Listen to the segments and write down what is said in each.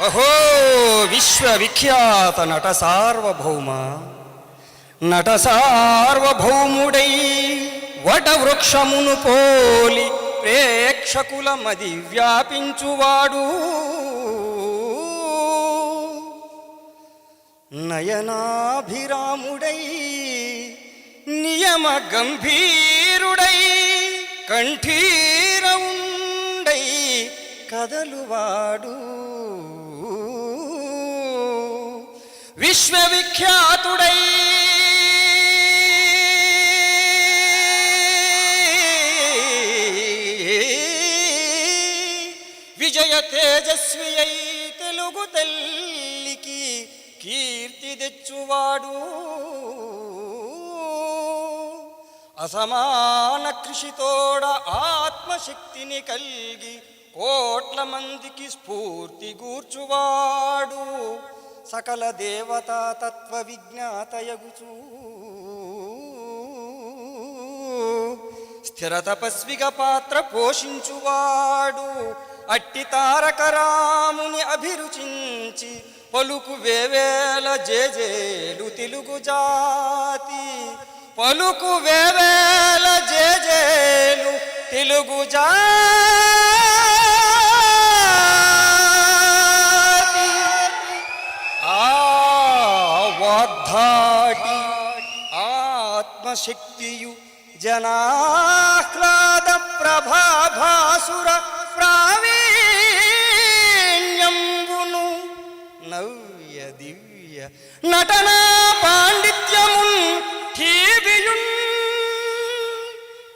అహో విశ్వవిఖ్యాత నట సార్వభౌమ. నట సార్వభౌముడై వటవృక్షమును పోలి ప్రేక్షకుల మది వ్యాపించువాడు. నయనాభిరాముడై నియమ గంభీరుడై కంఠీరవుండై కదలువాడు. విశ్వవిఖ్యాతుడై. విజయ తేజస్వి అయి తెలుగు తల్లికి కీర్తి తెచ్చువాడు. అసమాన కృషితోడ ఆత్మశక్తిని కలిగి కోట్ల మందికి స్ఫూర్తి గూర్చువాడు. సకల దేవతా తత్వ విజ్ఞాతయగుచూ స్థిర తపస్విగా పాత్ర పోషించువాడు అట్టి తారక రాముని అభిరుచించి పలుకు వేవేల జేజేలు తెలుగు జాతి. పలుకు వేవేల జేజేలు తెలుగు జాతి. వాగ్ధాటి ఆత్మశక్తియు జనాహ్లాద ప్రభాభాసుర ప్రావీణ్యంబును నవ్య దివ్య నటనా పాండిత్యమున్ ఠీవియున్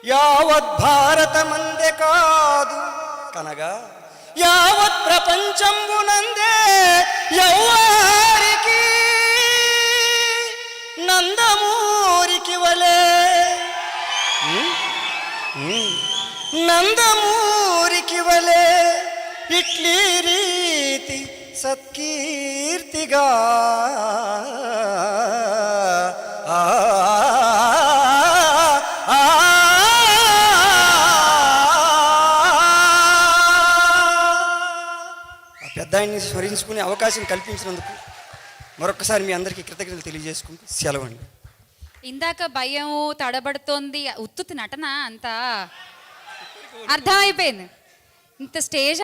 యావత్ భారతమందే కాదు కనగా యావత్ ప్రపంచంబునందే యౌవారికి నందమూరికి వలే ఇట్లీ రీతి సత్కీర్తిగా ఆ, పెద్ద స్మరించుకునే అవకాశం కల్పించినందుకు మరొకసారి మీ అందరికీ కృతజ్ఞతలు తెలియజేసుకుంటూ సెలవండి ఇందాక భయం తడబడుతోంది ఉత్తుతి నటన అంతా అర్థమైపోయింది. ఇంత స్టేజ్